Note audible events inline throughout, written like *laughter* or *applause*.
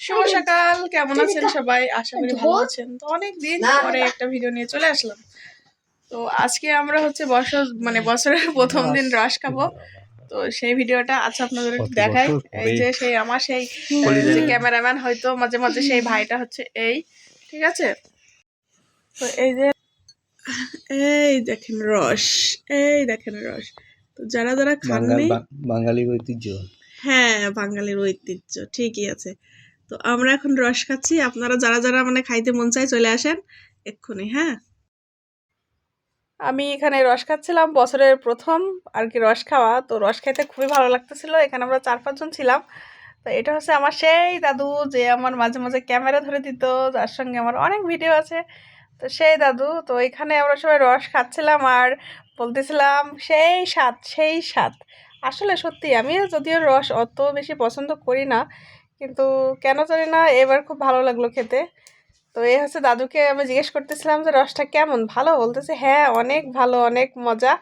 শুভ সকাল। কেমন আছেন সবাই? আশা করি ভালো আছেন। তো অনেক দিন পরে একটা ভিডিও নিয়ে চলে আসলাম। তো আজকে আমরা হচ্ছে বছর মানে বছরের *laughs* প্রথম দিন রস। খাব। তো সেই ভিডিওটা আচ্ছা আপনাদের একটু দেখাই। এই যে সেই আমার সেই যে ক্যামেরাম্যান হয়তো মাঝে মাঝে সেই ভাইটা হচ্ছে এই। ঠিক আছে? তো এই যে এই দেখেন রস। এই দেখেন রস। তো যারা যারা খাননি বাঙালির ঐতিহ্য। হ্যাঁ বাঙালির ঐতিহ্য। ঠিকই আছে। তো আমরা এখন রস খাচ্ছি। আপনারা যারা যারা মানে খাইতে মন চায় চলে আসেন এক্ষুনি হ্যাঁ? আমি এখানে রস খাচ্ছিলাম, বছরের প্রথম আর কি রস খাওয়া। তো রস খাইতে খুবই ভালো লাগতেছিল, এখানে আমরা চার পাঁচজন ছিলাম। তো এটা হচ্ছে আমার সেই দাদু যে আমার মাঝে মাঝে ক্যামেরা ধরে দিত, যার সঙ্গে আমার অনেক ভিডিও আছে। তো সেই দাদু, তো এখানে আমরা সবাই রস খাচ্ছিলাম আর বলতেছিলাম, সেই স্বাদ সেই স্বাদ। আসলে সত্যি, আমিও যদিও রস অত বেশি পছন্দ করি না কিন্তু কেন জানি না, এবার খুব ভালো লাগল খেতে। তো এই হচ্ছে দাদুকে আমি জিজ্ঞেস করতেছিলাম যে, রসটা কেমন? ভালো? বলতেছে হ্যাঁ অনেক ভালো, অনেক মজা।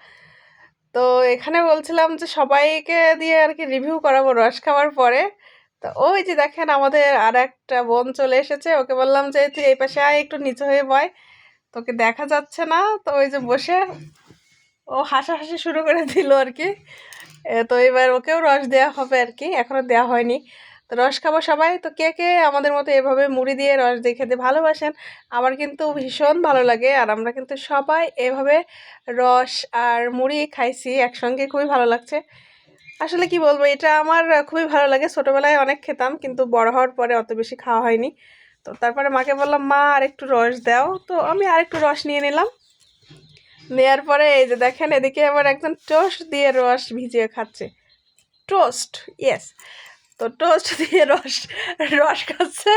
তো এখানে বলছিলাম যে, সবাইকে দিয়ে আর কি রিভিউ করাবো রস খাওয়ার পরে। তো ওই যে দেখেন, আমাদের আর একটা বোন চলে এসেছে। ওকে বললাম যে, তুই এই পাশে আয়, একটু নিচু হয়ে বয়। তোকে দেখা যাচ্ছে না। তো ওই যে বসে ও হাসাহাসি শুরু করে দিল আর কি। তো এবার ওকেও রস দেওয়া হবে আর কি। এখনও দেওয়া হয়নি। তো রস খাব সবাই। তো কে কে আমাদের মতো এভাবে মুড়ি দিয়ে রস দিয়ে খেতে ভালোবাসেন, আমার কিন্তু ভীষণ ভালো লাগে। আর আমরা কিন্তু সবাই এভাবে রস আর মুড়ি খাইছি, একসঙ্গে খুবই ভালো লাগছে। আসলে কি বলব, এটা আমার খুবই ভালো লাগে। ছোটোবেলায় অনেক খেতাম, কিন্তু বড় হওয়ার পরে অত বেশি খাওয়া হয়নি। তো তারপরে মাকে বললাম, মা আর একটু রস দাও। তো আমি আর একটু রস নিয়ে নিলাম। নেওয়ার পরে এই যে দেখেন, এদিকে আবার একজন টোস্ট দিয়ে রস ভিজিয়ে খাচ্ছে। টোস্ট ইয়েস তো টোস্ট দিয়ে রস রস খাচ্ছে।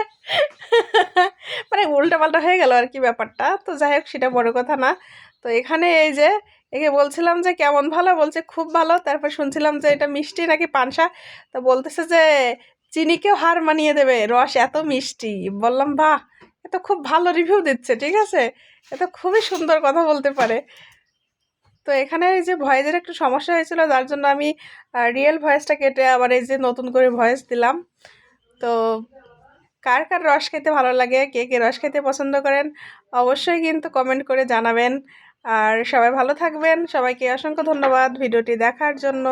মানে উল্টা পাল্টা হয়ে গেল আর কি ব্যাপারটা। তো যাই হোক, সেটা বড় কথা না। তো এখানে এই যে, একে বলছিলাম যে কেমন ভালো? বলছে খুব ভালো। তারপর শুনছিলাম যে এটা মিষ্টি নাকি পানসা? তো বলতেছে যে, চিনিকেও হার মানিয়ে দেবে। রস এত মিষ্টি। বললাম, বাহ! এ তো খুব ভালো রিভিউ দিচ্ছে, ঠিক আছে? এ তো খুবই সুন্দর কথা বলতে পারে। তো এখানে এই যে ভয়েসের একটু সমস্যা হয়েছিল যার জন্য আমি রিয়েল ভয়েসটা কেটে আবার এই যে নতুন করে ভয়েস দিলাম। তো কার কার রস খেতে ভালো লাগে, কে কে রস খেতে পছন্দ করেন, অবশ্যই কিন্তু কমেন্ট করে জানাবেন। আর সবাই ভালো থাকবেন। সবাইকে অসংখ্য ধন্যবাদ ভিডিওটি দেখার জন্য।